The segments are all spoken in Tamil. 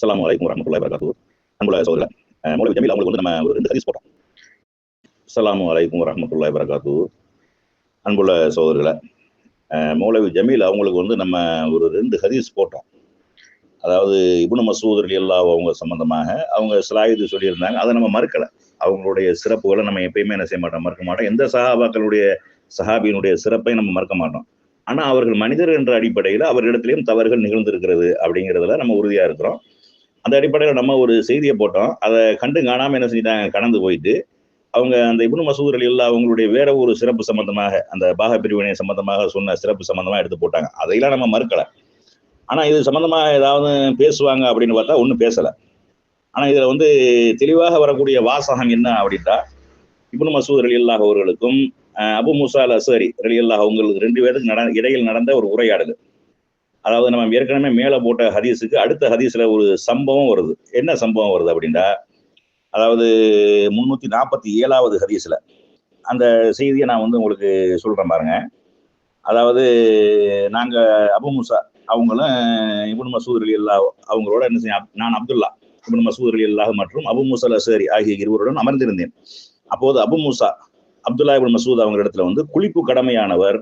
சலாம் வலைக்கும் வரமத்துல்லாஹி வரகாத்து அன்புள்ள சோதர மூலவி ஜமீல் அவங்களுக்கு வந்து நம்ம ஒரு ரெண்டு ஹதீஸ் போட்டோம். சலாம் வலைக்கும் வரமத்துல்லாஹி வரகாத்து அன்புள்ள சோதர்களை மௌலவி ஜமீல் அவங்களுக்கு வந்து நம்ம ஒரு ரெண்டு ஹதீஸ் போட்டோம். அதாவது இபுன மசூத் அலி அல்லா அவங்க சம்பந்தமாக அவங்க சிலாயுது சொல்லியிருந்தாங்க. அதை நம்ம மறுக்கலை. அவங்களுடைய சிறப்புகளை நம்ம எப்பயுமே என்ன செய்ய மாட்டோம்? மறுக்க மாட்டோம். எந்த சஹாபாக்களுடைய சஹாபியினுடைய சிறப்பை நம்ம மறக்க மாட்டோம். ஆனால் அவர்கள் மனிதர் என்ற அடிப்படையில் அவர்களிடத்திலையும் தவறுகள் நிகழ்ந்திருக்கிறது அப்படிங்கிறதுல நம்ம உறுதியாக இருக்கிறோம். அந்த அடிப்படையில் நம்ம ஒரு செய்தியை போட்டோம். அதை கண்டு காணாமல் என்ன செஞ்சிட்டாங்க? கடந்து போயிட்டு. அவங்க அந்த இபுனு மசூத் அலி அல்லா அவங்களுடைய வேற ஒரு சிறப்பு சம்பந்தமாக அந்த பாக பிரிவினை சம்பந்தமாக சொன்ன சிறப்பு சம்பந்தமாக எடுத்து போட்டாங்க. அதையெல்லாம் நம்ம மறுக்கலை. ஆனால் இது சம்பந்தமாக ஏதாவது பேசுவாங்க அப்படின்னு பார்த்தா ஒன்றும் பேசலை. ஆனால் இதில் வந்து தெளிவாக வரக்கூடிய வாசகம் என்ன அப்படின்னா இப்னு மசூத் அலி அல்லாஹ் அவர்களுக்கும் அபு முசா அல் அசரி அலி அல்லாஹ் அவங்களுக்கு ரெண்டு பேருக்கு நட இடையில் நடந்த ஒரு உரையாடல். அதாவது நம்ம ஏற்கனவே மேலே போட்ட ஹதீஸுக்கு அடுத்த ஹதீஸில் ஒரு சம்பவம் வருது. என்ன சம்பவம் வருது அப்படின்னா அதாவது முந்நூற்றி நாற்பத்தி ஏழாவது ஹதீஸில் அந்த செய்தியை நான் வந்து உங்களுக்கு சொல்கிறேன் பாருங்க. அதாவது நாங்கள் அபு முசா அவங்களும் இபுன் மசூத் அலி அல்லா அவங்களோட என்ன செய்ய நான் அப்துல்லா இபுன் மசூத் அலி அல்லாஹ் மற்றும் அபு முசா அசரி ஆகிய இருவருடன் அமர்ந்திருந்தேன். அப்போது அபு முசா அப்துல்லா இபுன் மசூத் அவங்க இடத்துல வந்து குளிப்பு கடமையானவர்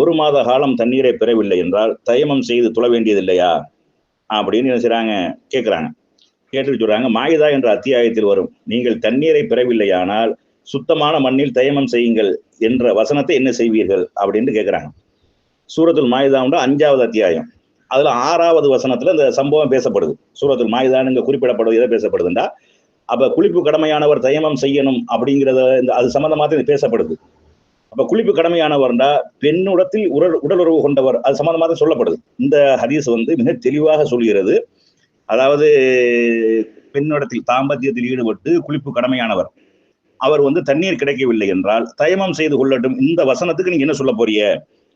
ஒரு மாத காலம் தண்ணீரை பெறவில்லை என்றால் தயமம் செய்து துள வேண்டியது இல்லையா அப்படின்னு என்ன செய்கிறாங்க கேட்குறாங்க கேட்டு சொல்கிறாங்க மாயுதா என்ற அத்தியாயத்தில் வரும். நீங்கள் தண்ணீரை பெறவில்லையானால் சுத்தமான மண்ணில் தயமம் செய்யுங்கள் என்ற வசனத்தை என்ன செய்வீர்கள்? அப்படின்னு கேட்குறாங்க சூரத்துல் மாயுதாவுண்ட அஞ்சாவது அத்தியாயம். அதில் ஆறாவது வசனத்தில் இந்த சம்பவம் பேசப்படுது. சூரத்துல் மாயுதான் இங்க குறிப்பிடப்படுவது எதை பேசப்படுதுண்டா? அப்போ குளிப்பு கடமையானவர் தயமம் செய்யணும் அப்படிங்கிறத இந்த அது சம்மந்தமாக இது பேசப்படுது. அப்ப குளிப்பு கடமையானவர்டா பெண்ணுடத்தில் உடல் உடலுறவு கொண்டவர் அது சம்பந்தமாக சொல்லப்படுது. இந்த ஹதீஸ் வந்து மிக தெளிவாக சொல்கிறது. அதாவது பெண்ணிடத்தில் தாம்பத்தியத்தில் ஈடுபட்டு குளிப்பு கடமையானவர். அவர் வந்து தண்ணீர் கிடைக்கவில்லை என்றால் தயமம் செய்து கொள்ளட்டும் இந்த வசனத்துக்கு நீங்க என்ன சொல்ல போறிய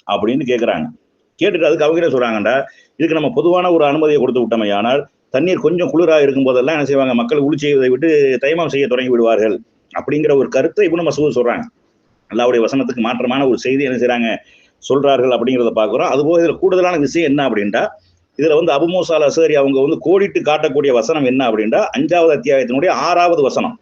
அப்படின்னு கேட்குறாங்க கேட்டுட்டு அதுக்கு அவங்க என்ன சொல்றாங்கடா இதுக்கு நம்ம பொதுவான ஒரு அனுமதியை கொடுத்து விட்டமையானால் தண்ணீர் கொஞ்சம் குளிராக இருக்கும் போதெல்லாம் என்ன செய்வாங்க? மக்கள் உள் செய்வதை விட்டு தயமம் செய்ய தொடங்கி விடுவார்கள். அப்படிங்கிற ஒரு கருத்தை இப்போ நம்ம சொல்கிறாங்க சொல்றாங்க. அல்லாவுடைய வசனத்துக்கு மாற்றமான ஒரு செய்தி என்ன செய்கிறாங்க சொல்கிறார்கள் அப்படிங்கிறத பார்க்குறோம். அதுபோக இதில் கூடுதலான விஷயம் என்ன அப்படின்ட்டா இதில் வந்து அபுமோசால் அசரி அவங்க வந்து கோடிட்டு காட்டக்கூடிய வசனம் என்ன அப்படின்ட்டா அஞ்சாவது அத்தியாயத்தினுடைய ஆறாவது வசனம்.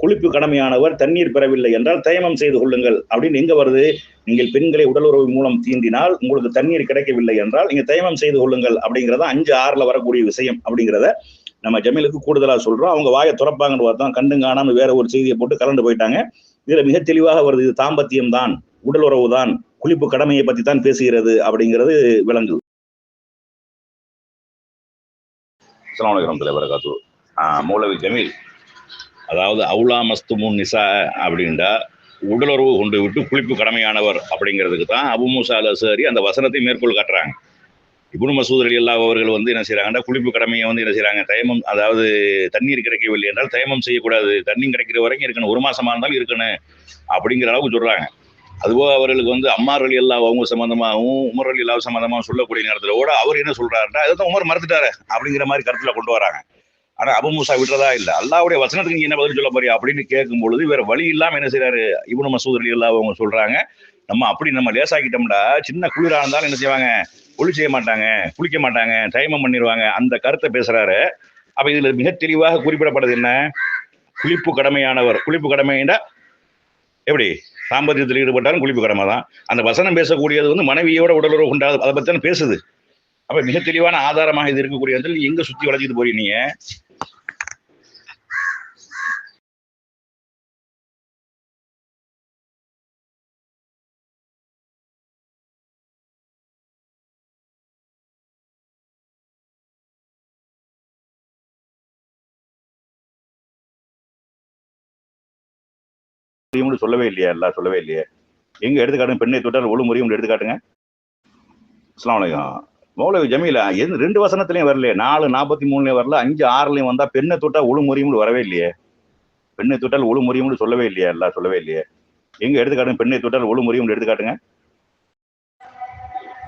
குளிப்பு கடமையானவர் தண்ணீர் பெறவில்லை என்றால் தயமம் செய்து கொள்ளுங்கள். அப்படின்னு எங்க வருது? நீங்கள் பெண்களை உடலுறவு மூலம் தீண்டினால் உங்களுக்கு தண்ணீர் கிடைக்கவில்லை என்றால் நீங்க தயமம் செய்து கொள்ளுங்கள் அப்படிங்கிறத அஞ்சு ஆறுல வரக்கூடிய விஷயம் அப்படிங்கிறத நம்ம ஜமீலுக்கு கூடுதலா சொல்றோம். அவங்க வாயை துறப்பாங்கன்னு பார்த்தோம் கண்டும் காணாம வேற ஒரு செய்தியை போட்டு கலந்து போயிட்டாங்க. இதுல மிக தெளிவாக வருது இது தாம்பத்தியம் தான் உடலுறவு தான் குளிப்பு கடமையை பத்தி தான் பேசுகிறது அப்படிங்கிறது விளங்குது அஸ்லாம் வலைக்கம் தலைவரகாத்து மௌலவி ஜமீல் அதாவது அவுலா மஸ்துமுன் நிசா அப்படின்டா உடலுறவு கொண்டு விட்டு குளிப்பு கடமையானவர் அப்படிங்கிறதுக்கு தான் அபு மூசா அலசரி அந்த வசனத்தை மேற்கோள் காட்டுறாங்க. இபுனு மசூத் அலி அல்லா அவர்கள் வந்து என்ன செய்யறாங்கன்னா குளிப்பு கடமையை வந்து என்ன செய்யறாங்க தயமம் அதாவது தண்ணீர் கிடைக்கவில்லை என்றால் தயமம் செய்யக்கூடாது. தண்ணீர் கிடைக்கிற வரைக்கும் இருக்கணும். ஒரு மாசமா இருந்தாலும் இருக்கணும் அப்படிங்கிற அளவுக்கு சொல்றாங்க. அதுபோக அவர்களுக்கு வந்து அம்மார் அலி அல்லா அவங்க சம்பந்தமாகவும் உமர் அலி அல்லா சம்பந்தமாகவும் சொல்லக்கூடிய நேரத்தில் கூட அவர் என்ன சொல்றாருன்னா தான் உமர் மறுத்துட்டாரு அப்படிங்கிற மாதிரி கருத்துல கொண்டு வராங்க. ஆனா அபு மூசா விட்டுறதா இல்ல. அல்லாவுடைய வசனத்துக்கு நீங்க என்ன பதில் சொல்ல போறியா அப்படின்னு கேட்கும் பொழுது வேற வழி இல்லாம என்ன செய்யறாரு இவனு மசூத் அலி அல்லா அவங்க சொல்றாங்க. நம்ம அப்படி நம்ம லேசாக்கிட்டோம்டா சின்ன குளிரா இருந்தாலும் என்ன செய்வாங்க? ஒளி செய்ய மாட்டாங்க குளிக்க மாட்டாங்க டைமம் பண்ணிடுவாங்க அந்த கருத்தை பேசுகிறாரு அப்ப இதில் மிக தெளிவாக குறிப்பிடப்படுது என்ன? குளிப்பு கடமையானவர். குளிப்பு கடமைண்டா எப்படி? சாம்பத்தியத்தில் ஈடுபட்டாலும் குளிப்பு கடமை தான். அந்த வசனம் பேசக்கூடியது வந்து மனைவியோட உடலுறவு உண்டாது அதை பற்றி தான் பேசுது. அப்போ மிக தெளிவான ஆதாரமாக இது இருக்கக்கூடிய இடத்துல எங்கே சுற்றி வளைச்சிட்டு போறீங்க நீங்க சொல்லவே இல்லையா எல்லாம் சொல்லவே இல்லையே. எங்க எடுத்துக்காட்டுங்க பெண்ணை தொட்டால் ஒழு முறியும் எடுத்துக்காட்டுங்க. அஸ்லாம் வலைக்கம் மௌலவி ஜமீலா எந்த ரெண்டு வசனத்துலயும் வரலையே நாலு நாற்பத்தி மூணுலையும் வரல அஞ்சு ஆறுலயும் வந்தா பெண்ணை தொட்டால் ஒழு முறியும்னு வரவே இல்லையே. பெண்ணை தொட்டால் ஒழு முறியும்னு சொல்லவே இல்லையா எல்லாம் சொல்லவே இல்லையே. எங்க எடுத்துக்காட்டுங்க பெண்ணை தொட்டால் ஒழு முறியும் எடுத்துக்காட்டுங்க.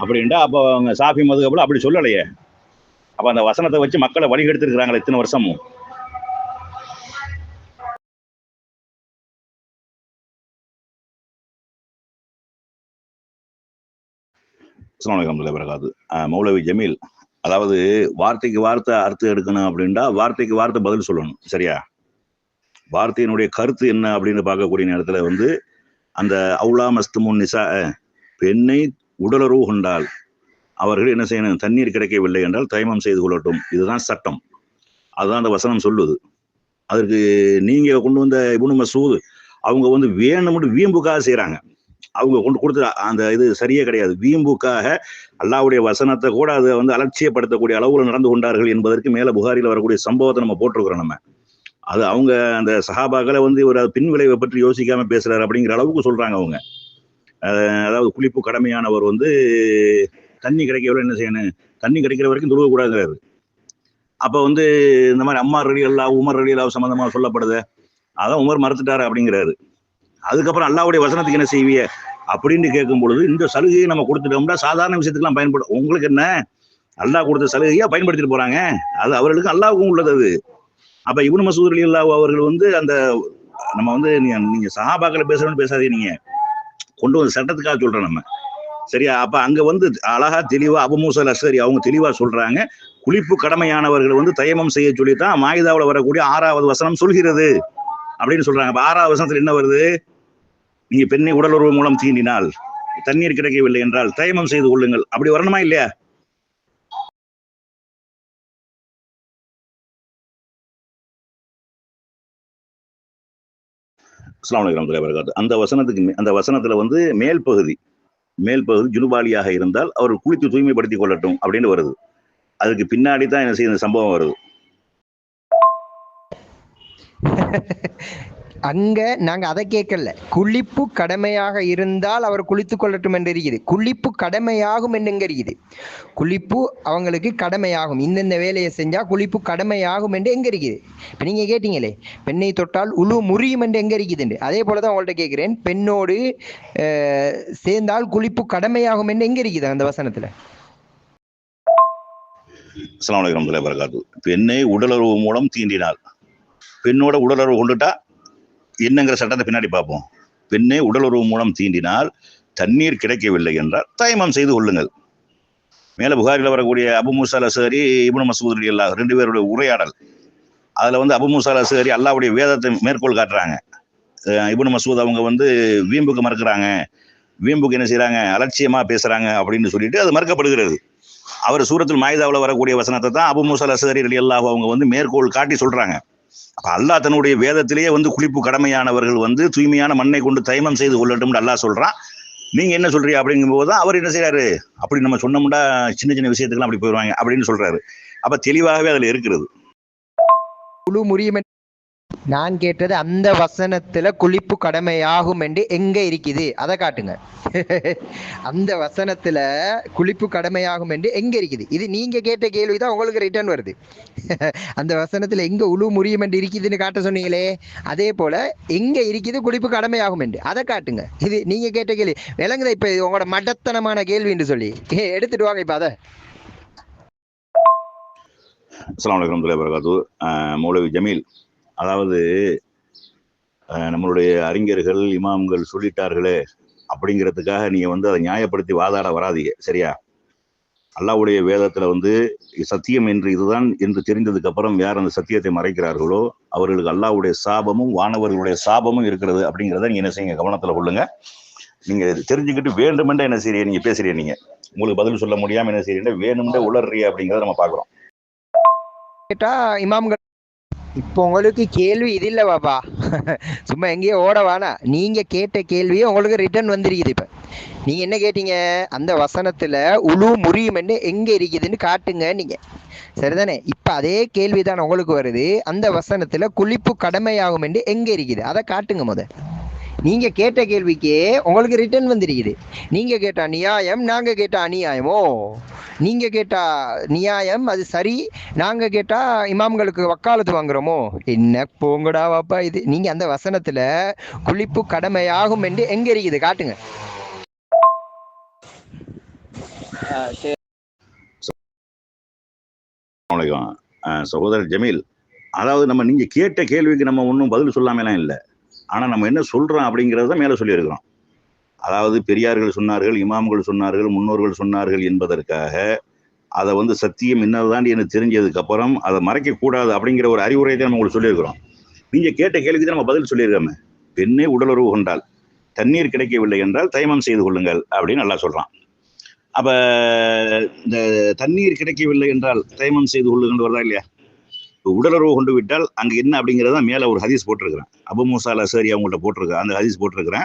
அப்படின்ட்டா அப்போ அவங்க சாஃபி மதுகப்பில் அப்படி சொல்லலையே. அப்போ அந்த வசனத்தை வச்சு மக்களை வழிகெடுத்துருக்காங்களே இத்தனை வருஷமும். அஸ்லாம் வரகாது மௌலவி ஜமீல் அதாவது வார்த்தைக்கு வார்த்தை அர்த்தம் எடுக்கணும் அப்படின்னா வார்த்தைக்கு வார்த்தை பதில் சொல்லணும் சரியா? வார்த்தையினுடைய கருத்து என்ன அப்படின்னு பார்க்கக்கூடிய நேரத்தில் வந்து அந்த அவுலா மஸ்துமுன் நிசா பெண்ணை உடலுறவு கொண்டால் அவர்கள் என்ன செய்யணும்? தண்ணீர் கிடைக்கவில்லை என்றால் தைமம் செய்து கொள்ளட்டும். இதுதான் சட்டம். அதுதான் அந்த வசனம் சொல்லுது. அதற்கு நீங்கள் கொண்டு வந்த இபுனு மசூது அவங்க வந்து வேணும்னு வீம்புக்காக செய்கிறாங்க அவங்க கொண்டு கொடுத்த அந்த இது சரியே கிடையாது. வீம்புக்காக அல்லாவுடைய வசனத்தை கூட அதை வந்து அலட்சியப்படுத்தக்கூடிய அளவில் நடந்து கொண்டார்கள் என்பதற்கு மேல புகாரியில் வரக்கூடிய சம்பவத்தை நம்ம போட்டிருக்கிறோம் நம்ம. அது அவங்க அந்த சஹாபாக்களை வந்து ஒரு பின் விளைவை பற்றி யோசிக்காம பேசுறாரு அப்படிங்கிற அளவுக்கு சொல்றாங்க அவங்க. அதாவது குளிப்பு கடமையானவர் வந்து தண்ணி கிடைக்கவில்லை என்ன செய்யணும்? தண்ணி கிடைக்கிற வரைக்கும் துருவக்கூடாதுங்கிறாரு அப்போ வந்து இந்த மாதிரி அம்மா ரெடியல்லா அல்லா உமர் ரெடியல்லா சம்மந்தமாக சொல்லப்படுது. அதான் உமர் மறுத்துட்டாரு அப்படிங்கிறாரு. அதுக்கப்புறம் அல்லாவுடைய வசனத்துக்கு என்ன செய்விய அப்படின்னு கேட்கும் பொழுது இந்த சலுகையை நம்ம கொடுத்துட்டோம்னா சாதாரண விஷயத்துக்குலாம் பயன்படும் உங்களுக்கு என்ன? அல்லாஹ் கொடுத்த சலுகையா பயன்படுத்திட்டு போறாங்க. அது அவர்களுக்கு அல்லாவுக்கும் உள்ளது அது. அப்ப இவனு மசூத் அலி அல்லாஹ் அவர்கள் வந்து அந்த நம்ம வந்து நீங்க நீங்க சஹாபாக்களை பேசுறோம்னு பேசாதீங்க நீங்க. கொண்டு வந்து சட்டத்துக்காக சொல்றோம் நம்ம. சரியா? அப்ப அங்க வந்து அழகா தெளிவா அபு மூசல் அவங்க தெளிவா சொல்றாங்க. குளிப்பு கடமையானவர்கள் வந்து தயமம் செய்ய சொல்லித்தான் மாயுதாவில் வரக்கூடிய ஆறாவது வசனம் சொல்கிறது. அப்படின்னு சொல்றாங்க. அப்ப ஆறாவது வசனத்துல என்ன வருது? நீங்க பெண்ணை உடலுறவு மூலம் தீண்டினால் தண்ணீர் கிடைக்கவில்லை என்றால் தயமம் செய்து கொள்ளுங்கள். அப்படி வரணுமா இல்லையா? அஸ்ஸலாமு அந்த வசனத்துக்கு மே- அந்த வசனத்துல வந்து மேல் பகுதி மேல் பகுதி ஜுனுபாலியாக இருந்தால் அவர் குளித்து தூய்மைப்படுத்திக் கொள்ளட்டும் அப்படின்னு வருது. அதுக்கு பின்னாடி தான் என்ன செய்ய சம்பவம் வருது. அங்க நாங்க அதை கேட்கல. குளிப்பு கடமையாக இருந்தால் அவர் குளித்துக் கொள்ளட்டும் என்று இருக்குது. குளிப்பு கடமையாகும் என்று இருக்குது. குளிப்பு அவங்களுக்கு கடமையாகும். இந்தந்த வேலையை செஞ்சா குளிப்பு கடமையாகும் என்று எங்க இருக்குது. இப்ப நீங்க கேட்டீங்களே பெண்ணை தொட்டால் உழு முறியும் என்று எங்க இருக்குதுண்டு அதே போலதான் உங்கள்ட்ட கேட்கிறேன் பெண்ணோடு சேர்ந்தால் குளிப்பு கடமையாகும் என்று எங்க இருக்குது அந்த வசனத்துல. அஸ்லாம் வலைக்கம் வரகாத்து பெண்ணை உடலுறவு மூலம் தீண்டினாள் பெண்ணோட உடலுறவு கொண்டுட்டா என்னங்கிற சட்டத்தை பின்னாடி பார்ப்போம். பெண்ணை உடலுறவு மூலம் தீண்டினால் தண்ணீர் கிடைக்கவில்லை என்றால் தயமம் செய்து கொள்ளுங்கள். மேலே புகாரில் வரக்கூடிய அபு மூசா அசரி இபுன் மசூத் ரலியல்லாஹு ரெண்டு பேருடைய உரையாடல். அதில் வந்து அபு மூசா அசரி அல்லாவுடைய வேதத்தை மேற்கோள் காட்டுறாங்க. இபுன் மசூத் அவங்க வந்து வீம்புக்கு மறுக்கிறாங்க. வீம்புக்கு என்ன செய்கிறாங்க அலட்சியமாக பேசுகிறாங்க அப்படின்னு சொல்லிட்டு அது மறுக்கப்படுகிறது. அவர் சூரத்தில் மாயுதாவில் வரக்கூடிய வசனத்தை தான் அபு மூசா அசரி அல்லாஹ் அவங்க வந்து மேற்கோள் காட்டி சொல்கிறாங்க அப்ப அல்லாஹ் தன்னுடைய வேதத்திலேயே வந்து குளிப்பு கடமையானவர்கள் வந்து தூய்மையான மண்ணை கொண்டு தைமம் செய்து கொள்ளட்டும்னு அல்லாஹ் சொல்றான். நீங்க என்ன சொல்றீங்க அப்படிங்கும்போது தான் அவர் என்ன செய்றாரு? அப்படி நம்ம சொன்னோம்னா சின்ன சின்ன விஷயத்துக்குலாம் அப்படி போயிடுவாங்க அப்படின்னு சொல்றாரு. அப்ப தெளிவாகவே அதுல இருக்கிறது. குழு முறியுமே நான் கேட்டது அந்த வசனத்துல குளிப்பு கடமையாகும் என்று எங்க இருக்குது? அதை காட்டுங்க. அந்த வசனத்துல குளிப்பு கடமையாகும் என்று எங்க இருக்குது? இது நீங்க கேட்ட கேள்விதான் உங்களுக்கு ரிட்டர்ன் வருது. அந்த வசனத்துல எங்க உழு முறியும் என்று இருக்குதுன்னு காட்ட சொன்னீங்களே? அதே போல எங்க இருக்குது குளிப்பு கடமையாகும் என்று? அதை காட்டுங்க. இது நீங்க கேட்ட கேள்வி. விளங்குதா இப்ப உங்களோட மடத்தனமான கேள்வி என்று சொல்லி? ஏ, எடுத்துட்டு வாங்க இப்ப அதை. அஸ்லாம் வலைக்கம் வரஹ்மத்துல்லாஹி மௌலவி ஜமீல் அதாவது நம்மளுடைய அறிஞர்கள் இமாம்கள் சொல்லிட்டார்களே அப்படிங்கிறதுக்காக நீங்க வந்து அதை நியாயப்படுத்தி வாதாட வராதீங்க சரியா? அல்லாஹ்வுடைய வேதத்துல வந்து சத்தியம் என்று இதுதான் என்று தெரிந்ததுக்கு அப்புறம் யார் அந்த சத்தியத்தை மறைக்கிறார்களோ அவர்களுக்கு அல்லாஹ்வுடைய சாபமும் வானவர்களுடைய சாபமும் இருக்கிறது அப்படிங்கிறத நீங்கள் என்ன செய்யுங்க கவனத்துல கொள்ளுங்க. நீங்க இது தெரிஞ்சுக்கிட்டு வேண்டுமென்றே என்ன செய்றீங்க? நீங்க பேசுறீங்க நீங்கள் உங்களுக்கு பதில் சொல்ல முடியாமல் என்ன செய்றீங்க? வேணுமென்றே உளறீங்க அப்படிங்கிறத நம்ம பார்க்குறோம். கேட்டால் இமாம்கள் இப்போ உங்களுக்கு கேள்வி இது இல்லை பாப்பா. சும்மா எங்கேயோ ஓட வேணா கேட்ட கேள்வியே உங்களுக்கு ரிட்டர்ன் வந்திருக்குது இப்போ. நீங்கள் என்ன கேட்டீங்க? அந்த வசனத்தில் உழு முறியுமென்னு எங்கே இருக்குதுன்னு காட்டுங்க நீங்கள் சரிதானே? இப்போ அதே கேள்விதான் உங்களுக்கு வருது. அந்த வசனத்தில் குளிப்பு கடமையாகும் என்று எங்கே இருக்குது? அதை காட்டுங்க முதல். நீங்க கேட்ட கேள்விக்கே உங்களுக்கு ரிட்டர்ன் வந்திருக்குது. நீங்க கேட்ட நியாயம் நாங்க கேட்ட அநியாயமோ? நீங்க கேட்டா நியாயம் அது சரி. நாங்க கேட்டா இமாம்களுக்கு வக்காலத்து வாங்குறோமோ? என்ன போங்கடா வாப்பா இது? நீங்க அந்த வசனத்துல குளிப்பு கடமையாகும் என்று எங்க இருக்குது? காட்டுங்க. சகோதரர் ஜமீல் அதாவது நம்ம நீங்க கேட்ட கேள்விக்கு நம்ம ஒன்றும் பதில் சொல்லாமலாம் இல்லை. ஆனால் நம்ம என்ன சொல்கிறோம் அப்படிங்கிறது தான் மேலே சொல்லியிருக்கிறோம். அதாவது பெரியார்கள் சொன்னார்கள் இமாம்கள் சொன்னார்கள் முன்னோர்கள் சொன்னார்கள் என்பதற்காக அதை வந்து சத்தியம் என்னதாண்டி எனக்கு தெரிஞ்சதுக்கப்புறம் அதை மறைக்கக்கூடாது அப்படிங்கிற ஒரு அறிவுரை தான் நம்ம உங்களுக்கு சொல்லியிருக்கிறோம். நீங்கள் கேட்ட கேள்விக்கு தான் நம்ம பதில் சொல்லியிருக்கோமே. பெண்ணே உடலுறவு கொண்டால் தண்ணீர் கிடைக்கவில்லை என்றால் தைமம் செய்து கொள்ளுங்கள் அப்படின்னு நல்லா சொல்கிறான் அப்போ இந்த தண்ணீர் கிடைக்கவில்லை என்றால் தைமம் செய்து கொள்ளுங்கள் வருதா இல்லையா? உடலுறவு கொண்டு விட்டால் அங்கே என்ன அப்படிங்கிறத மேலே ஒரு ஹதீஸ் போட்டிருக்கிறேன். அபு மூசால சரி அவங்கள்ட்ட போட்டிருக்கேன் அந்த ஹதீஸ் போட்டிருக்கிறேன்.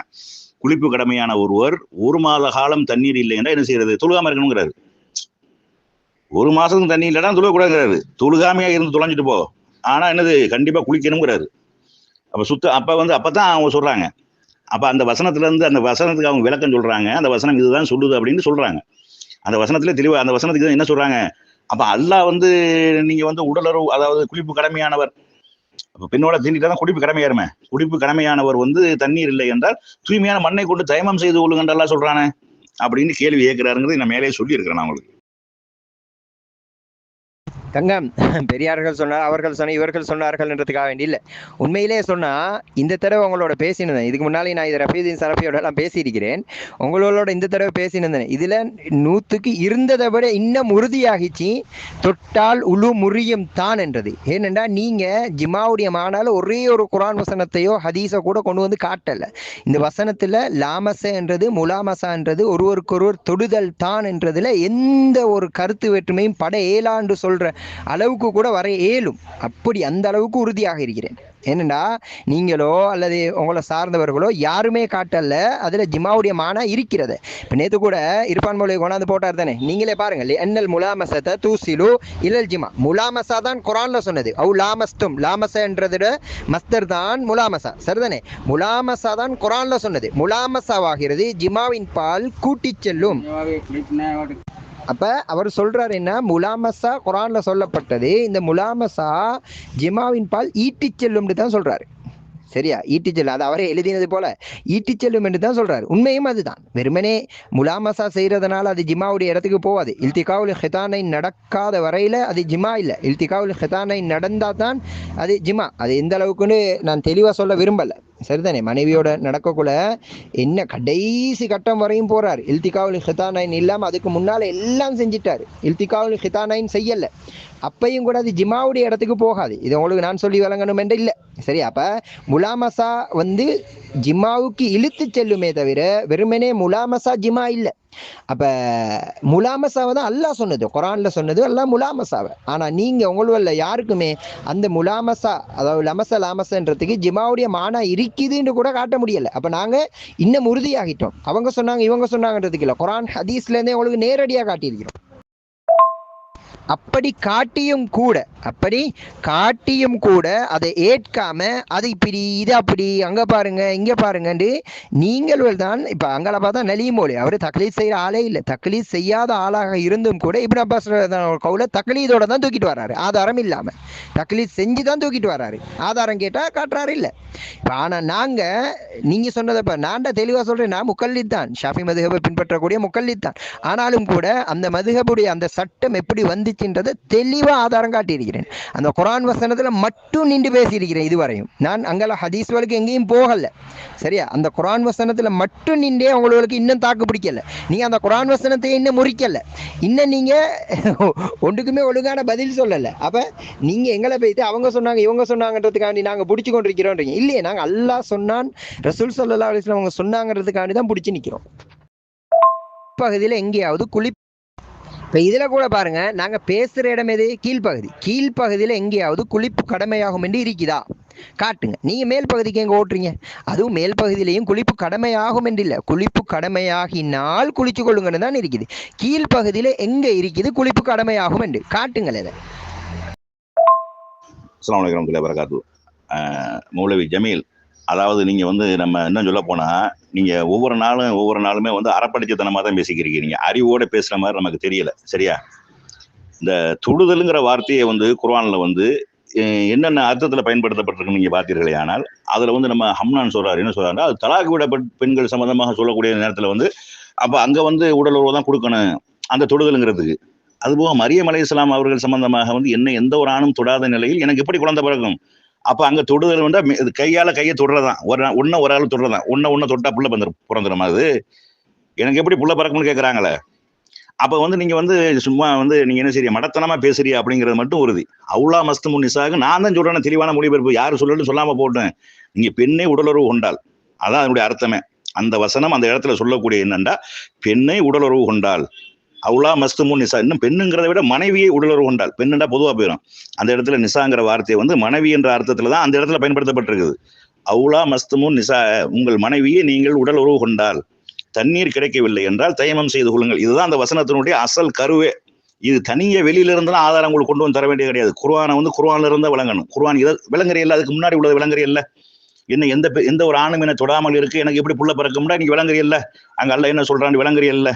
குளிப்பு கடமையான ஒருவர் ஒரு மாத காலம் தண்ணீர் இல்லை என்றால் என்ன செய்யறது? தொழுகாம இருக்கணுங்கிறாரு. ஒரு மாசத்துக்கு தண்ணி இல்லைன்னா தொழுகக்கூடாதுங்கிறாரு. தொழுகாமையா இருந்து தொலைஞ்சிட்டு போ. ஆனா என்னது? கண்டிப்பா குளிக்கணுங்கிறாரு. அப்ப சுத்த அப்ப வந்து அப்பதான் அவங்க சொல்றாங்க. அப்ப அந்த வசனத்துல இருந்து அந்த வசனத்துக்கு அவங்க விளக்கம் சொல்றாங்க. அந்த வசனம் இதுதான் சொல்லுது அப்படின்னு சொல்றாங்க. அந்த வசனத்துல தெளிவா அந்த வசனத்துக்கு என்ன சொல்றாங்க? அப்ப அல்லாஹ் வந்து நீங்க வந்து உடலுறவு அதாவது குளிப்பு கடமையானவர். அப்ப பெண்ணோட தீண்டிட்டா குடிப்பு கடமையாருமே. குடிப்பு கடமையானவர் வந்து தண்ணீர் இல்லை என்றால் தூய்மையான மண்ணை கொண்டு தயமம் செய்து கொள்ளுங்கன்றெல்லாம் சொல்றானே அப்படின்னு கேள்வி கேட்கிறாருங்கிறது நான் மேலே சொல்லியிருக்கிறேன் அவங்களுக்கு உங்களுக்கு. தங்கம். பெரியார்கள் சொன்னார் அவர்கள் சொன்ன இவர்கள் சொன்னார்கள்ன்றதுக்காக வேண்டி இல்லை. உண்மையிலே சொன்னால் இந்த தடவை உங்களோட பேசினேன் இதுக்கு முன்னாடி நான் இது ரஃபீதீன் சரஃபியோட எல்லாம் பேசியிருக்கிறேன். உங்களோட இந்த தடவை பேசினேன் இதில் நூற்றுக்கு இருந்ததை விட இன்னும் உறுதியாகிச்சு தொட்டால் உழு முறியும் தான் என்றது. ஏனென்றா நீங்கள் ஜிமாவுடைய மானால ஒரே ஒரு குரான் வசனத்தையோ ஹதீஸோ கூட கொண்டு வந்து காட்டலை. இந்த வசனத்தில் லாமச என்றது முலாமசா என்றது ஒருவருக்கொருவர் தொடுதல் தான் என்றதில் எந்த ஒரு கருத்து வேற்றுமையும் பட ஏலாண்டு சொல்கிற அளவுக்கு கூட வர இயலும். அப்படி அந்த அளவுக்கு உறுதியாக இருக்கிறேன். என்னண்டா நீங்களோ அல்லது உங்களை சார்ந்தவர்களோ யாருமே காட்டல அதில் ஜிமாவுடைய மானா இருக்கிறது. இப்போ நேற்று கூட இருப்பான் மொழி கொண்டாந்து போட்டார் தானே? நீங்களே பாருங்கள் என்னல் முலாமசத்தை தூசிலு இலல் ஜிமா முலாமசா தான் குரானில் சொன்னது. அவு லாமஸ்தும் லாமசன்றதோட மஸ்தர் தான் முலாமசா சரிதானே? முலாமசா தான் குரானில் சொன்னது. முலாமசாவாகிறது ஜிமாவின் பால் கூட்டிச் செல்லும். அப்ப அவர் சொல்றாரு என்ன? முலாமசா குரான்ல சொல்லப்பட்டது இந்த முலாமசா ஜிமாவின் பால் ஈட்டி செல்லும்னு தான் சொல்றாரு. சரியா? ஈட்டி செல்லும். அது அவரே எழுதினது போல. ஈட்டி செல்லும் என்று தான் சொல்றாரு. உண்மையும் அதுதான். வெறுமனே முலாமசா செய்யறதுனால அது ஜிமாவுடைய இடத்துக்கு போகாது. இல்திகாவுல் ஹிதானை நடக்காத வரையில அது ஜிமா இல்லை. இல்திகாவுல் ஹிதானை நடந்தா தான் அது ஜிமா அது எந்த அளவுக்குன்னு நான் தெளிவா சொல்ல விரும்பலை. சரிதானே? மனைவியோட நடக்கக்குள்ள என்ன கடைசி கட்டம் வரையும் போறார். இல்திகாவுல் ஹிதானைன் இல்லாம அதுக்கு முன்னால எல்லாம் செஞ்சிட்டாரு. இல்திகாவுல் ஹிதானைன் செய்யல. அப்பையும் கூட அது ஜிமாவுடைய இடத்துக்கு போகாது. இது உங்களுக்கு நான் சொல்லி வழங்கணும் என்று இல்லை. சரி அப்ப முலாமசா வந்து ஜிம்மாவுக்கு இழுத்து செல்லுமே தவிர வெறுமனே முலாமசா ஜிமா இல்லை. அப்ப முலாமசாவை தான் அல்லாஹ் சொன்னது குரான்ல சொன்னது எல்லாம் முலாமசாவை. ஆனா நீங்க உங்களில் யாருக்குமே அந்த முலாமசா அதாவது லமச லாமசன்றதுக்கு ஜிமாவுடைய மானா இருக்குதுன்னு கூட காட்ட முடியல. அப்ப நாங்க இன்னும் உறுதியாகிட்டோம். அவங்க சொன்னாங்க இவங்க சொன்னாங்கன்றதுக்கு இல்லை. குரான் ஹதீஸ்ல இருந்தே உங்களுக்கு நேரடியாக காட்டியிருக்கிறோம். அப்படி காட்டியும் கூட அப்படி காட்டியும் கூட அதை ஏற்காம அது இப்படி இது அப்படி அங்க பாருங்க இங்க பாருங்கன்னு நீங்கள் தான் இப்ப அங்கால பார்த்தா நலிமோலி அவர் தக்லீத் செய்யற ஆளே இல்லை. தக்லீத் செய்யாத ஆளாக இருந்தும் கூட இப்னு அப்பாஸ் கவுல தக்லீதோட தான் தூக்கிட்டு வர்றாரு ஆதாரம் இல்லாம. தக்லீத் செஞ்சு தான் தூக்கிட்டு வர்றாரு ஆதாரம் கேட்டா காட்டுறாரு இல்ல. இப்ப ஆனா நாங்க நீங்க சொன்னதை இப்ப நான் தெளிவா சொல்றேன் நான் முக்கல்லித் தான். ஷாஃபி மதுகபை பின்பற்றக்கூடிய முக்கல்லித் தான். ஆனாலும் கூட அந்த மதுகபுடைய அந்த சட்டம் எப்படி வந்து வந்துச்சுன்றதை தெளிவாக ஆதாரம் காட்டியிருக்கிறேன். அந்த குரான் வசனத்தில் மட்டும் நின்று பேசியிருக்கிறேன் இதுவரையும். நான் அங்கெல்லாம் ஹதீஸ் வரைக்கும் எங்கேயும் போகலை. சரியா? அந்த குரான் வசனத்தில் மட்டும் நின்றே உங்களுக்கு இன்னும் தாக்கு பிடிக்கல. நீங்கள் அந்த குரான் வசனத்தை இன்னும் முறிக்கலை. இன்னும் நீங்கள் ஒன்றுக்குமே ஒழுங்கான பதில் சொல்லலை. அப்போ நீங்கள் எங்களை போய்த்து அவங்க சொன்னாங்க இவங்க சொன்னாங்கன்றதுக்காண்டி நாங்கள் பிடிச்சி கொண்டிருக்கிறோன்றீங்க. இல்லையே நாங்கள் அல்லாஹ் சொன்னான் ரசூல் சல்லா அலிஸ்லாம் அவங்க சொன்னாங்கிறதுக்காண்டி தான் பிடிச்சி நிற்கிறோம் பகுதியில் எங்கேயாவது குளி இப்போ இதில் கூட பாருங்கள் நாங்கள் பேசுகிற இடம் எது? கீழ்ப்பகுதி. கீழ்ப்பகுதியில் எங்கேயாவது குளிப்பு கடமையாகும் என்று இருக்குதா காட்டுங்க. நீங்கள் மேல் பகுதிக்கு எங்கே ஓட்டுறீங்க? அதுவும் மேல் பகுதியிலையும் குளிப்பு கடமையாகும் என்று இல்லை குளிப்பு கடமையாகினால் குளிச்சு கொள்ளுங்கன்னு தான் இருக்குது. கீழ்ப்பகுதியில் எங்கே இருக்குது? குளிப்பு கடமையாகும் என்று. காட்டுங்கள் இதை. அஸ்லாம் வலைக்கம் வரகாத்து மௌலவி ஜமீல் அதாவது நீங்கள் வந்து நம்ம என்ன சொல்ல போனால் நீங்கள் ஒவ்வொரு நாளும் ஒவ்வொரு நாளுமே வந்து அறப்படைச்சித்தனமாக தான் பேசிக்கிறீங்க அறிவோடு பேசுகிற மாதிரி நமக்கு தெரியலை. சரியா? இந்த தொடுதலுங்கிற வார்த்தையை வந்து குர்ஆனில் வந்து என்னென்ன அர்த்தத்தில் பயன்படுத்தப்பட்டிருக்குன்னு நீங்கள் பார்த்தீர்களே ஆனால் அதில் வந்து நம்ம ஹம்னான் சொல்கிறார் என்ன சொல்றாரு அது தலாக்கு விடப்பட்ட பெண்கள் சம்மந்தமாக சொல்லக்கூடிய நேரத்தில் வந்து அப்போ அங்கே வந்து உடல் உறவு தான் கொடுக்கணும் அந்த தொடுதலுங்கிறதுக்கு அதுபோக மரியம் அலை இஸ்லாம் அவர்கள் சம்பந்தமாக வந்து என்ன எந்த ஒரு ஆணும் தொடாத நிலையில் எனக்கு எப்படி குழந்தை பிறக்கும்? அப்ப அங்க தொடுதல் வந்து இது கையால கையை தொடுறதான் ஒரு ஒன்றை ஒரு ஆள் தொடுறதான் ஒன்ன ஒன்ன தொட்டா புள்ள பந்துரு பிறந்துடும் அது? எனக்கு எப்படி புள்ள பறக்கணும்னு கேட்குறாங்களே அப்ப வந்து நீங்க வந்து சும்மா வந்து நீங்க என்ன சரி மடத்தனமா பேசுறியா அப்படிங்கிறது மட்டும் உறுதி. அவ்வளோ மஸ்து முன்னிசாக நான் தான் சொல்றேன் தெளிவான மொழிபெயர்ப்பு. யாரும் சொல்லணும் சொல்லாம போட்டேன். நீங்க பெண்ணை உடலுறவு கொண்டால். அதான் அதனுடைய அர்த்தமே. அந்த வசனம் அந்த இடத்துல சொல்லக்கூடிய என்னண்டா? பெண்ணை உடலுறவு கொண்டால். அவ்வளா மஸ்துமு நிசா. இன்னும் பெண்ணுங்கிறத விட மனைவியை உடலுறவு கொண்டால் பெண்ணுண்டா பொதுவாக போயிடும் அந்த இடத்துல நிசாங்கிற வார்த்தையை வந்து மனைவி என்ற அர்த்தத்தில் தான் அந்த இடத்துல பயன்படுத்தப்பட்டிருக்குது. அவுலா மஸ்துமு நிசா. உங்கள் மனைவியை நீங்கள் உடல் உறவு கொண்டால் தண்ணீர் கிடைக்கவில்லை என்றால் தயமம் செய்து கொள்ளுங்கள். இதுதான் அந்த வசனத்தினுடைய அசல் கருவே. இது தனியே வெளியிலிருந்தெல்லாம் ஆதாரம் உங்களுக்கு கொண்டு வந்து தர வேண்டியது கிடையாது. குருவானை வந்து குர்ஆன்ல இருந்தால் விளங்கணும். குருவான் இதை விளங்குறையில்லை அதுக்கு முன்னாடி உள்ளது விளங்குறியல்ல என்ன எந்த பெ- எந்த ஒரு ஆணும் என்ன தொடாமல் இருக்கு எனக்கு எப்படி புள்ள பிறக்கும்னா நீங்க விளங்குறியல்ல அங்க அல்ல என்ன சொல்கிறான்னு விளங்குறியல்ல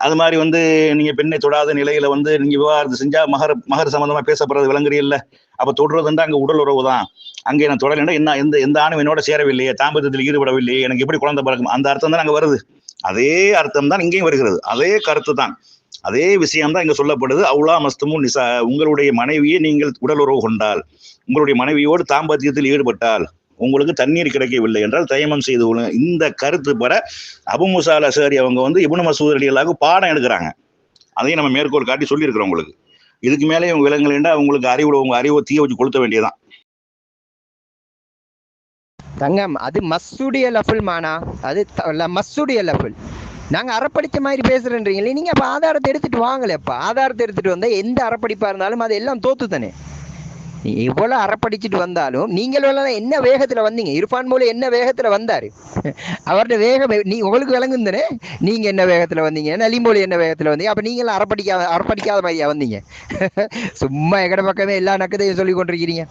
அது மாதிரி வந்து நீங்க பெண்ணை தொடாத நிலையில வந்து நீங்க விவாகரத்து செஞ்சா மகர் மகர் சம்பந்தமா பேசப்படுறது விளங்குறியல்ல அப்ப தொடுறதுண்டா அங்க உடல் உறவு தான் அங்கே நான் தொடலைன்னா என்ன எந்த எந்த ஆணும் என்னோட சேரவில்லையே தாம்பத்தியத்தில் ஈடுபடவில்லையே எனக்கு எப்படி குழந்தை பிறக்கும்? அந்த அர்த்தம் தான் அங்க வருது. அதே அர்த்தம் தான் இங்கேயும் வருகிறது. அதே கருத்து தான். அதே விஷயம் தான் இங்க சொல்லப்படுது. அவுலா மஸ்துமும் நிசா உங்களுடைய மனைவியை நீங்கள் உடல் உறவு கொண்டால் உங்களுடைய மனைவியோடு தாம்பத்தியத்தில் ஈடுபட்டால் உங்களுக்கு தண்ணீர் கிடைக்கவில்லை என்றால் தயமம் செய்து கொள்ளுங்க. இந்த கருத்து பெற அபு முசால் அவங்க வந்து இப்னு மசூத் பாடம் எடுக்கிறாங்க. அதையும் நம்ம மேற்கோள் காட்டி சொல்லியிருக்கிறோம் உங்களுக்கு. இதுக்கு மேலே இவங்க விலங்குலேண்டா உங்களுக்கு அறிவுல உங்க அறிவை தீய வச்சு கொளுத்த வேண்டியதான் தங்கம் அது மசூடிய லஃபுல் மானா? அது த- ல- லஃபுல். நாங்க அறப்படிச்ச மாதிரி பேசுறேன்றீங்களே நீங்க அப்ப ஆதாரத்தை எடுத்துட்டு வாங்களேப்பா. ஆதாரத்தை எடுத்துட்டு வந்தா எந்த அறப்படிப்பா இருந்தாலும் அது எல்லாம் தோத்து தானே எவ்வளவு அறப்படிச்சிட்டு வந்தாலும் நீங்கள் என்ன வேகத்துல வந்தீங்க? இருப்பான் மூலம் என்ன வேகத்துல வந்தாரு? அவருடைய வேகம் நீ உங்களுக்கு விளங்குந்தனே நீங்க என்ன வேகத்துல வந்தீங்க? நலிமொழி என்ன வேகத்துல வந்தீங்க? அப்ப நீங்களும் அறப்படிக்காத அறப்படிக்காத மாதிரியா வந்தீங்க? சும்மா எகட பக்கமே எல்லா நக்கத்தையும் சொல்லி கொண்டிருக்கிறீங்க.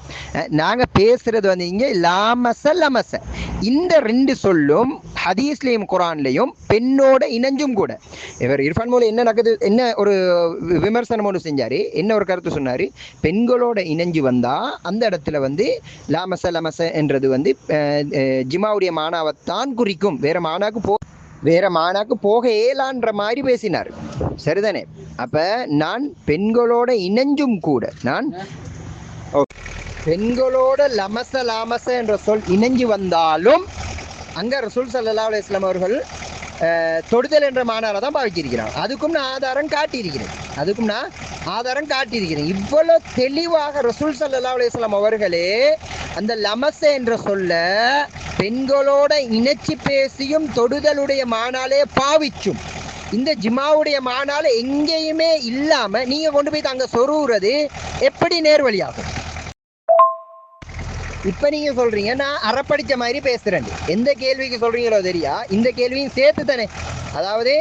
நாங்க பேசுறது வந்து இங்க லாமச லமச இந்த ரெண்டு சொல்லும் ஹதீஸ்லயும் குரான்லயும் பெண்ணோட இணைஞ்சும் கூட. இவர் இர்ஃபான் மூலம் என்ன நக்கது என்ன ஒரு வி- விமர்சனம் ஒன்று செஞ்சாரு? என்ன ஒரு கருத்து சொன்னாரு? பெண்களோட இணைஞ்சு வந்தா இருந்தால் அந்த இடத்துல வந்து லாமச லமச என்றது வந்து அஹ், அஹ், ஜிமாவுடைய மானாவைத்தான் குறிக்கும். வேற மானாக்கு போ வேற மானாக்கு போக ஏலான்ற மாதிரி பேசினார். சரிதானே? அப்போ நான் பெண்களோட இணைஞ்சும் கூட நான் பெண்களோட லமச லாமச என்ற சொல் இணைஞ்சு வந்தாலும் அங்கே ரசூல் சல்லா அலுவலாம் அவர்கள் தொடுதல் என்ற மாணவரை தான் பாவிச்சிருக்கிறார். அதுக்கும் நான் ஆதாரம் காட்டியிருக்கிறேன். அதுக்கும் நான் ஆதாரம் காட்டியிருக்கிறேன். இவ்வளவு தெளிவாக ரசூல் சல்லா அலுவலாம் அவர்களே அந்த லமச என்ற சொல்ல பெண்களோட இணைச்சி பேசியும் தொடுதலுடைய மானாலே பாவிச்சும். இந்த ஜிமாவுடைய மானால எங்கேயுமே இல்லாம நீங்க கொண்டு போய் அங்க சொருகிறது எப்படி நேர்வழியாகும்? இப்ப நீங்க சொல்றீங்க நான் அறப்படிச்ச மாதிரி பேசுறேன். எந்த கேள்விக்கு சொல்றீங்களோ தெரியா? இந்த கேள்வியும் சேர்த்து தானே. அதாவது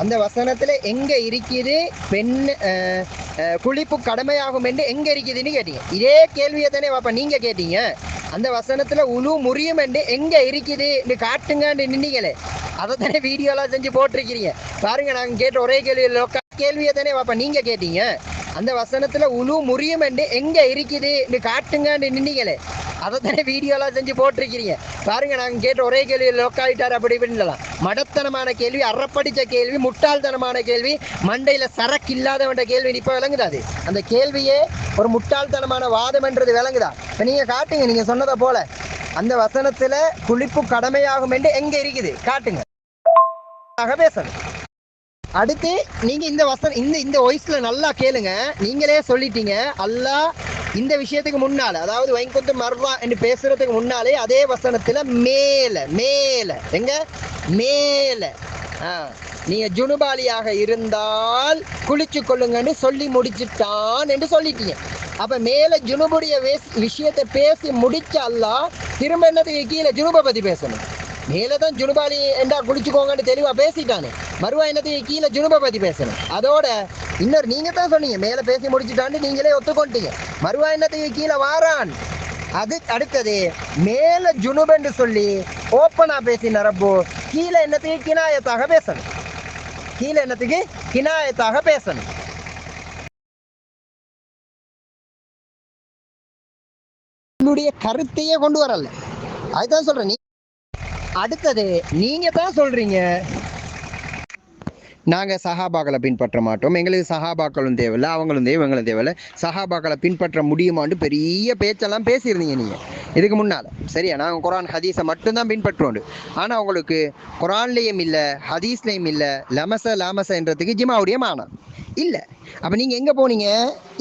அந்த வசனத்துல எங்க இருக்குது பெண் குளிப்பு கடமையாகும் என்று எங்க இருக்குதுன்னு கேட்டீங்க. இதே கேள்வியை தானே பாப்பா நீங்க கேட்டீங்க. அந்த வசனத்துல உழு முறியும் என்று எங்க இருக்குது? காட்டுங்கன்னு நின்னீங்களே. அதை தானே வீடியோலாம் செஞ்சு போட்டிருக்கிறீங்க. பாருங்க நாங்க கேட்ட ஒரே கேள்வி கேள்வியை தானே பாப்பா நீங்க கேட்டீங்க. அந்த வசனத்துல உழு முறியும் என்று எங்க இருக்குது? காட்டுங்கன்னு நின்னீங்களே. அதை தானே வீடியோலாம் செஞ்சு போட்டிருக்கிறீங்க. பாருங்க நாங்கள் கேட்ட ஒரே கேள்வி லோக்காயிட்டார் அப்படி இப்படின்லாம் மடத்தனமான கேள்வி அறப்படித்த கேள்வி முட்டாள்தனமான கேள்வி மண்டையில் சரக்கு இல்லாதவன்ற கேள்வி இப்போ விளங்குதாது அந்த கேள்வியே ஒரு முட்டாள்தனமான வாதம்ன்றது விளங்குதா? இப்போ நீங்கள் காட்டுங்க நீங்கள் சொன்னதை போல. அந்த வசனத்தில் குளிப்பு கடமையாகும் என்று எங்கே இருக்குது? காட்டுங்க. பேசணும். அடுத்து நீங்க இந்த வசனம் இந்த இந்த வாய்ஸ்ல நல்லா கேளுங்க. நீங்களே சொல்லிட்டீங்க அல்லாஹ் இந்த விஷயத்துக்கு முன்னால அதாவது வைகுந்து மர்வா என்று பேசுறதுக்கு முன்னாலே அதே வசனத்துல மேல மேல. எங்க? மேல. ஆ, நீங்க ஜுனுபாலியாக இருந்தால் குளிச்சு கொள்ளுங்கன்னு சொல்லி முடிச்சுட்டான் என்று சொல்லிட்டீங்க. அப்ப மேல ஜுனுபுடைய விஷயத்தை பேசி முடிச்ச திரும்ப என்னத்துக்கு கீழே ஜுனுபை பத்தி பேசணும்? மேலதான் ஜுனுபாலி என்றா குளிச்சுக்கோங்கன்னு தெளிவா பேசிட்டானே. மறுவா என்னத்துக்கு கீழே ஜுனுபை பேசணும்? அதோட இன்னொரு நீங்க தான் சொன்னீங்க. மேல பேசி முடிச்சுட்டான்னு நீங்களே ஒத்துக்கொண்டீங்க. மறுவா என்னத்துக்கு கீழே வாரான்? அது அடுத்தது மேல ஜுனுபென்று சொல்லி ஓப்பனா பேசின ரப்போ. கீழே என்னத்துக்கு கினாயத்தாக பேசணும். கீழே என்னத்துக்கு? கினாயத்தாக பேசணும். உங்களுடைய கருத்தையே கொண்டு வரல. அதுதான் சொல்றேன். நீ அடுத்தது நீங்க தான் சொல்றீங்க. நாங்கள் சஹாபாக்களை பின்பற்ற மாட்டோம். எங்களுக்கு சஹாபாக்களும் தேவையில்லை அவங்களும் தேவை இவங்களும் தேவையில்லை. சஹாபாக்களை பின்பற்ற முடியுமான்னு பெரிய பேச்செல்லாம் பேசியிருந்தீங்க நீங்கள் இதுக்கு முன்னால். சரியா? நாங்கள் குரான் ஹதீஸை மட்டும்தான் பின்பற்றுவோம் ஆனால் உங்களுக்கு குரான்லேயும் இல்லை ஹதீஸ்லேயும் இல்லை லமச லாமசன்றதுக்கு ஜிமாவுடைய மானம். இல்லை. அப்போ நீங்கள் எங்கே போனீங்க?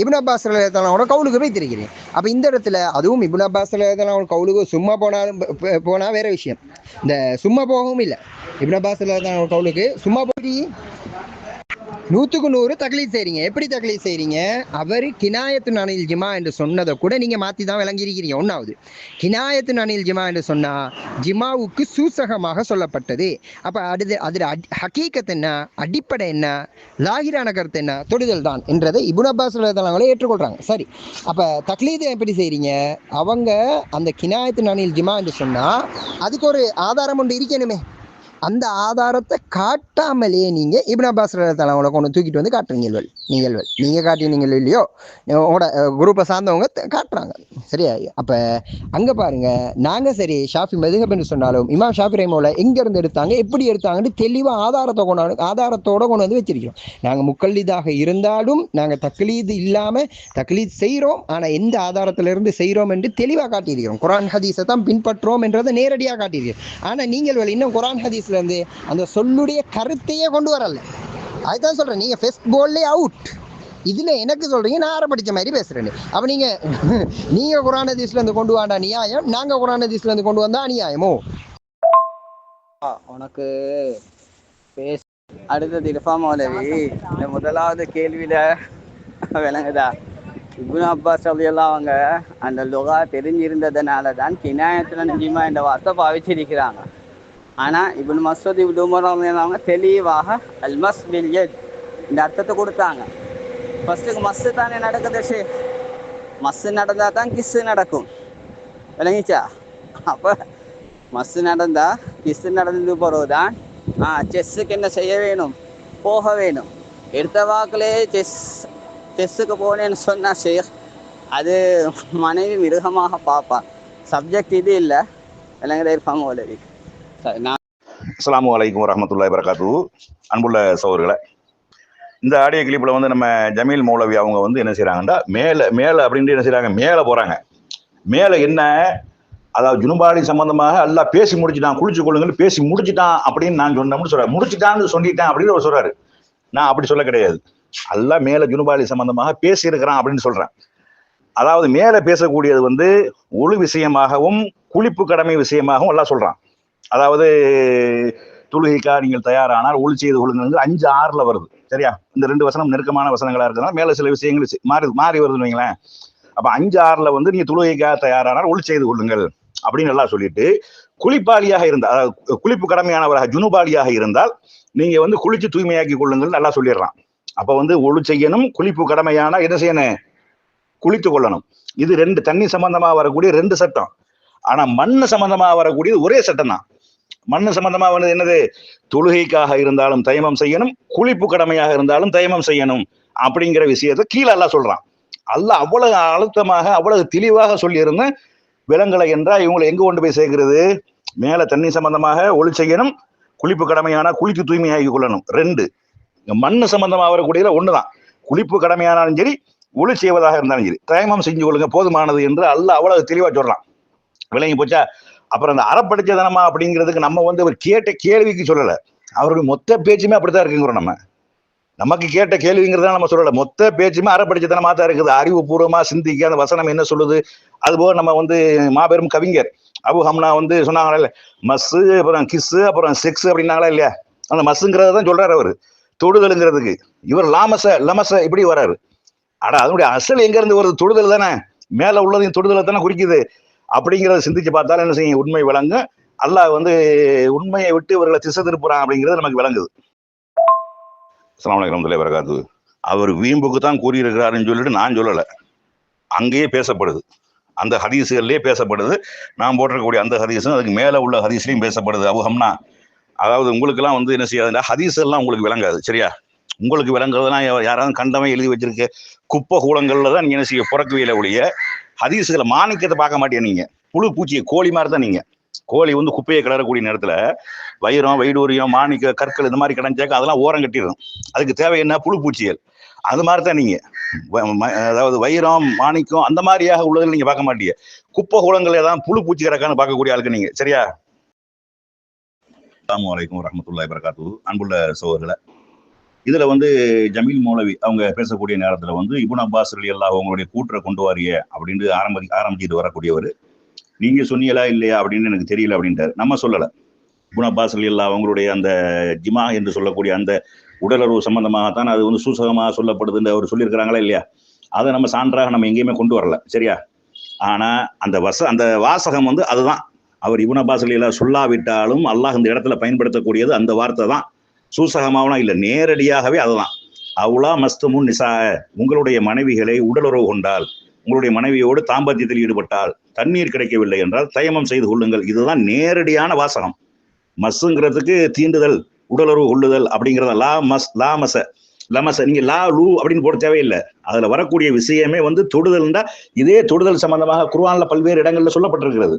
இப்னு அப்பாஸ் ரலியல்லாஹு கவுலுக்கு போய் தெரிகிறீங்க அப்போ இந்த இடத்துல அதுவும் இப்னு அப்பாஸ் ரலியல்லாஹு கவுலுக்கு சும்மா போனாலும் போனால் வேற விஷயம். இந்த சும்மா போகவும் இல்லை. இப்னு அப்பாஸ் ரலியல்லாஹு கவுலுக்கு சும்மா போய் நூற்றுக்கு நூறு தகலீஃப் செய்கிறீங்க எப்படி தகலீஃப் செய்கிறீங்க அவர் கினாயத்து அனில் ஜிமா என்று சொன்னதை கூட நீங்கள் மாற்றி தான் விளங்கியிருக்கிறீங்க. ஒன்றாவது கினாயத்து அனில் ஜிமா என்று சொன்னால் ஜிமாவுக்கு சூசகமாக சொல்லப்பட்டது. அப்போ அடுத்து அதில் அடி ஹக்கீக்கத் என்ன அடிப்படை என்ன லாகிரான கருத்து என்ன தொடுதல் தான் என்றதை இபுன் அப்பாஸ் அவங்களே ஏற்றுக்கொள்கிறாங்க சரி அப்போ தக்லீதை எப்படி செய்கிறீங்க அவங்க அந்த கினாயத்து அனில் ஜிமா என்று சொன்னால் அதுக்கு ஒரு ஆதாரம் ஒன்று இருக்கணுமே. அந்த ஆதாரத்தை காட்டாமலே நீங்கள் இப்னு அப்பாஸ் கொண்டு தூக்கிட்டு வந்து காட்டுறீங்க நீங்கள் நீங்கள் காட்டினீங்களோ இல்லையோ உங்களோட குரூப்பை சார்ந்தவங்க காட்டுறாங்க. சரியா? அப்போ அங்கே பாருங்கள் நாங்கள் சரி ஷாஃபி மெதுகப் என்று சொன்னாலும் இமாம் ஷாஃபி ரஹிமோல எங்கேருந்து எடுத்தாங்க எப்படி எடுத்தாங்கன்னு தெளிவாக ஆதாரத்தை கொண்டாடு ஆதாரத்தோடு கொண்டு வந்து வச்சிருக்கிறோம். நாங்கள் முக்கல்லீதாக இருந்தாலும் நாங்கள் தக்லீது இல்லாமல் தக்லீத் செய்கிறோம் ஆனால் எந்த ஆதாரத்திலிருந்து செய்கிறோம் என்று தெளிவாக காட்டியிருக்கிறோம். குரான் ஹதீஸை தான் பின்பற்றுறோம் என்றதை நேரடியாக காட்டியிருக்கிறோம். ஆனால் நீங்கள் இன்னும் குரான் ஹதீஸ்லேருந்து அந்த சொல்லுடைய கருத்தையே கொண்டு வரல. அதுதான் சொல்கிறேன் நீங்கள் ஃபெஸ்ட் கோல்லே அவுட் இதில் எனக்கு சொல்கிறீங்க நான் ஆற மாதிரி பேசுகிறேன் அப்போ நீங்கள் நீங்கள் குரான் ஹதீஸ்ல இருந்து கொண்டு வாண்டா நியாயம் நாங்கள் குரான் ஹதீஸ்ல இருந்து கொண்டு வந்தா அநியாயமோ? உனக்கு பேச. அடுத்தது இர்ஃபா மௌலவி இந்த முதலாவது கேள்வியில விளங்குதா? இப்னு அப்பாஸ் எல்லாம் அவங்க அந்த லுகா தெரிஞ்சிருந்ததுனால தான் கினாயத்துல நிஜமா இந்த வார்த்தை பாவிச்சிருக்கிறாங்க. ஆனா இப்னு மசூத் இப்னு உமர் அவங்க தெளிவாக அல்மஸ் பில் இந்த அர்த்தத்தை கொடுத்தாங்க. ஃபர்ஸ்ட்டுக்கு மஸ்ஸு தானே நடக்குது ஷே. மஸ்ஸு நடந்தா தான் கிஸ்ஸு நடக்கும். விளங்கிச்சா? அப்போ மஸ்ஸு நடந்தால் கிஸ்ஸு நடந்தது பிறகுதான் ஆ செஸ்ஸுக்கு என்ன செய்ய வேணும்? போக வேணும். எடுத்த வாக்கிலே செஸ் செஸ்ஸுக்கு போனேன்னு சொன்னால் ஷேக் அது மனைவி மிருகமாக பார்ப்பா சப்ஜெக்ட் இது இல்லை. விளங்குதா இருப்பாங்க உதவிக்கு சரி நான் அஸ்ஸலாமு அலைக்கும் வரகாத்து அன்புள்ள சகோதரர்களே இந்த ஆடியோ கிளிப்பில் வந்து நம்ம ஜமீல் மௌலவி அவங்க வந்து என்ன செய்கிறாங்கன்னா மேலே மேலே அப்படின்ட்டு என்ன செய்கிறாங்க மேலே போகிறாங்க மேலே என்ன அதாவது ஜுனுபாடி சம்பந்தமாக எல்லாம் பேசி முடிச்சுட்டான் குளிச்சு கொள்ளுங்கன்னு பேசி முடிச்சுட்டான் அப்படின்னு நான் சொன்னோம்னு சொல்கிறார் முடிச்சுட்டான்னு சொல்லிட்டேன் அப்படின்னு அவர் சொல்கிறாரு நான் அப்படி சொல்ல கிடையாது. எல்லாம் மேலே ஜுனுபாடி சம்பந்தமாக பேசி இருக்கிறான் அப்படின்னு சொல்றேன். அதாவது மேலே பேசக்கூடியது வந்து ஒழு விஷயமாகவும் குளிப்பு கடமை விஷயமாகவும் எல்லாம் சொல்றான். அதாவது தொழுகைக்கா நீங்கள் தயாரானால் ஒளி செய்து கொள்ளுங்கள். அஞ்சு ஆறுல வருது. சரியா? இந்த ரெண்டு வசனம் நெருக்கமான வசனங்களா இருக்கிறதுனால மேல சில விஷயங்கள் மாறி மாறி வருதுன்னு வைங்களேன். அப்ப அஞ்சு ஆறுல வந்து நீங்க தொழுகைக்கா தயாரானால் ஒளி செய்து கொள்ளுங்கள். அப்படின்னு எல்லாம் சொல்லிட்டு குளிப்பாளியாக இருந்தால் அதாவது குளிப்பு கடமையானவராக ஜுனுபாலியாக இருந்தால் நீங்க வந்து குளிச்சு தூய்மையாக்கி கொள்ளுங்கள் நல்லா சொல்லிடுறான். அப்ப வந்து ஒளி செய்யணும் குளிப்பு கடமையான என்ன செய்யணும்? குளித்து கொள்ளணும். இது ரெண்டு தண்ணி சம்பந்தமா வரக்கூடிய ரெண்டு சட்டம். ஆனா மண் சம்பந்தமா வரக்கூடியது ஒரே சட்டம் தான் மண்ணு சம்பந்தமா வந்து என்னது? தொழுகைக்காக இருந்தாலும் தயமம் செய்யணும் குளிப்பு கடமையாக இருந்தாலும் தயமம் செய்யணும் அப்படிங்கிற விஷயத்தை கீழே எல்லாம் சொல்றான். அல்ல அவ்வளவு அழுத்தமாக அவ்வளவு தெளிவாக சொல்லியிருந்த விலங்குகளை என்றால் இவங்களை எங்க கொண்டு போய் சேர்க்கிறது? மேல தண்ணி சம்பந்தமாக ஒளி செய்யணும் குளிப்பு கடமையான குளித்து தூய்மையாகி கொள்ளணும். ரெண்டு மண் சம்பந்தமாக சம்பந்தமா வரக்கூடியதுல ஒண்ணுதான். குளிப்பு கடமையானாலும் சரி ஒளி செய்வதாக இருந்தாலும் சரி தயமம் செஞ்சு கொள்ளுங்க போதுமானது என்று அல்ல அவ்வளவு தெளிவா சொல்றான். விலங்கி போச்சா? அப்புறம் அந்த அறப்படைச்சதனமா அப்படிங்கிறதுக்கு நம்ம வந்து அவர் கேட்ட கேள்விக்கு சொல்லலை. அவருடைய மொத்த பேச்சுமே அப்படித்தான் இருக்குங்கிறோம் நம்ம. நமக்கு கேட்ட கேள்விங்கிறத நம்ம சொல்லல. மொத்த பேச்சுமே அறப்படிச்சதனமா தான் இருக்குது. அறிவுபூர்வமா சிந்திக்க அந்த வசனம் என்ன சொல்லுது? அதுபோக நம்ம வந்து மாபெரும் கவிஞர் அபு ஹம்னா வந்து சொன்னாங்களா இல்லை மஸ்ஸு அப்புறம் கிஸ்ஸு அப்புறம் செக்ஸ் அப்படின்னாங்களா இல்லையா? அந்த மஸ்ஸுங்கிறத தான் சொல்றாரு அவர். தொடுதலுங்கிறதுக்கு. இவர் லாமச லமச இப்படி வராரு ஆனா அதனுடைய அசல் எங்க இருந்து வருது? தொடுதல் தானே. மேல உள்ளதையும் தொடுதலை தானே குறிக்குது. அப்படிங்கிறத சிந்திச்சு பார்த்தாலும் என்ன செய்யும்? உண்மை விளங்கும். அல்லாஹ் வந்து உண்மையை விட்டு இவர்களை திசை திருப்புறான் அப்படிங்கிறது நமக்கு விளங்குது. அஸ்ஸலாமு அலைக்கும் அவர் வீம்புக்கு தான் கூறியிருக்கிறாருன்னு சொல்லிட்டு நான் சொல்லலை. அங்கேயே பேசப்படுது. அந்த ஹதீஸுகள்லயே பேசப்படுது. நான் போட்டிருக்கக்கூடிய அந்த ஹதீஸும் அதுக்கு மேலே உள்ள ஹதீஸ்லையும் பேசப்படுது. அவுஹம்னா அதாவது உங்களுக்கெல்லாம் வந்து என்ன செய்யாதுன்னா ஹதீஸ் எல்லாம் உங்களுக்கு விளங்காது சரியா? உங்களுக்கு விளங்குறதுனா யாராவது கண்டமே எழுதி வச்சிருக்க குப்பை கூலங்கள்ல தான் நீங்க என்ன செய்ய? புறக்குவியல ஒழிய ஹதீஸுகளை மாணிக்கத்தை பார்க்க மாட்டீங்க நீங்க? புழு பூச்சியை கோழி மாதிரி தான் நீங்க. கோழி வந்து குப்பையை கிளறக்கூடிய நேரத்துல வைரம் வைடூரியம் மாணிக்க கற்கள் இந்த மாதிரி கிடைஞ்சாக்க அதெல்லாம் ஓரம் கட்டிடும் அதுக்கு தேவை என்ன? புழு பூச்சிகள். அது மாதிரி தான் நீங்க. வ- ம- அதாவது வைரம் மாணிக்கம் அந்த மாதிரியாக உள்ளதில் நீங்க பார்க்க மாட்டீங்க குப்பை குளங்கள் ஏதாவது புழு பூச்சி கிடக்கான்னு பார்க்கக்கூடிய ஆளுக்கு நீங்க. சரியா? அஸ்ஸலாமு அலைக்கும் வரஹ்மத்துல்லாஹி வரகாத்து அன்புள்ள சோதரில் இதுல வந்து ஜமீல் மௌலவி அவங்க பேசக்கூடிய நேரத்துல வந்து இபுன் அப்பாஸ் அலி அல்லாஹ் அவங்களுடைய கூற்றை கொண்டு வாரிய அப்படின்னு ஆரம்பி ஆரம்பிச்சுட்டு வரக்கூடியவர். நீங்க சொன்னீங்களா இல்லையா அப்படின்னு எனக்கு தெரியல அப்படின்ட்டு நம்ம சொல்லல. இபுன் அப்பாஸ் அலி அல்லாஹ் அவங்களுடைய அந்த ஜிமா என்று சொல்லக்கூடிய அந்த உடலுறவு சம்பந்தமாகத்தான் அது வந்து சூசகமாக சொல்லப்படுதுன்னு அவர் சொல்லியிருக்கிறாங்களா இல்லையா? அதை நம்ம சான்றாக நம்ம எங்கேயுமே கொண்டு வரல. சரியா? ஆனா அந்த வச அந்த வாசகம் வந்து அதுதான். அவர் இபுன் அப்பாஸ் அலி அல்லா சொல்லாவிட்டாலும் அல்லாஹ் இந்த இடத்துல பயன்படுத்தக்கூடியது அந்த வார்த்தை தான். சூசகமாவனா இல்லை நேரடியாகவே அதுதான். அவுலா மஸ்துமுன் நிசா உங்களுடைய மனைவிகளை உடலுறவு கொண்டால் உங்களுடைய மனைவியோடு தாம்பத்தியத்தில் ஈடுபட்டால் தண்ணீர் கிடைக்கவில்லை என்றால் தயமம் செய்து கொள்ளுங்கள். இதுதான் நேரடியான வாசகம். மஸ்ஸுங்கிறதுக்கு தீண்டுதல் உடலுறவு கொள்ளுதல் அப்படிங்கிறத லா மஸ் லா மச லமச நீங்க லா லூ அப்படின்னு போட தேவையில்லை. அதுல வரக்கூடிய விஷயமே வந்து தொடுதல் இதே தொடுதல் சம்பந்தமாக குர்ஆன்ல பல்வேறு இடங்கள்ல சொல்லப்பட்டிருக்கிறது.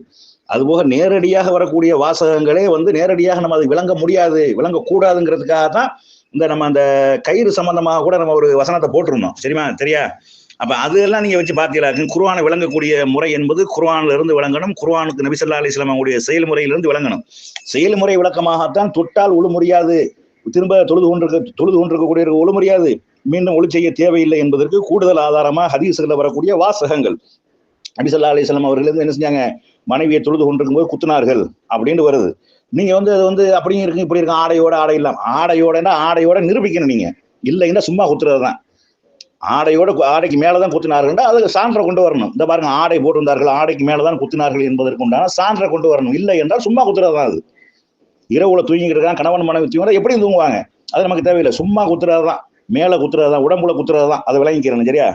அதுபோக நேரடியாக வரக்கூடிய வாசகங்களே வந்து நேரடியாக நம்ம அதை விளங்க முடியாது விளங்கக்கூடாதுங்கிறதுக்காக தான் இந்த நம்ம அந்த கயிறு சம்பந்தமாக கூட நம்ம ஒரு வசனத்தை போட்டிருந்தோம். சரிமா சரியா அப்ப அதெல்லாம் நீங்க வச்சு பார்த்தீங்களா? குர்வானை விளங்கக்கூடிய முறை என்பது குர்வானில் இருந்து விளங்கணும் குர்வானுக்கு நபிசல்லா அலி இஸ்லாமுடைய செயல்முறையிலிருந்து விளங்கணும். செயல்முறை விளக்கமாகத்தான் தொட்டால் ஒழு முடியாது. திரும்ப தொழுது கொண்டிருக்க தொழுது கொண்டிருக்கக்கூடிய ஒழு முடியாது. மீண்டும் ஒளி செய்ய தேவையில்லை என்பதற்கு கூடுதல் ஆதாரமா ஹதீஸ்களில் வரக்கூடிய வாசகங்கள். நபிசல்லா ஸல்லல்லாஹு அலைஹி அவர்கள் என்ன செஞ்சாங்க? மனைவியை தொழுது கொண்டிருக்கும் போது குத்துனார்கள் அப்படின்னு வருது. நீங்க வந்து அது வந்து அப்படியும் இருக்கு இப்படி இருக்கும் ஆடையோட ஆடை இல்லாம ஆடையோடனா ஆடையோட நிரூபிக்கணும் நீங்க. இல்லைன்னா சும்மா குத்துறது தான். ஆடையோட ஆடைக்கு மேலதான் குத்தினார்கள் அதுக்கு சான்றை கொண்டு வரணும். இந்த பாருங்க ஆடை போட்டிருந்தார்கள் ஆடைக்கு மேலதான் குத்தினார்கள் என்பதற்கு உண்டான சான்றை கொண்டு வரணும். இல்லை என்றால் சும்மா குத்துறது தான் அது. இரவுல தூங்கிட்டு இருக்கான் கணவன் மனைவி தூங்கினா எப்படியும் தூங்குவாங்க. அது நமக்கு தேவையில்லை. சும்மா குத்துறது தான். மேல குத்துறது தான் உடம்புல குத்துறது தான். அதை விளங்கிக்கிறேன் சரியா?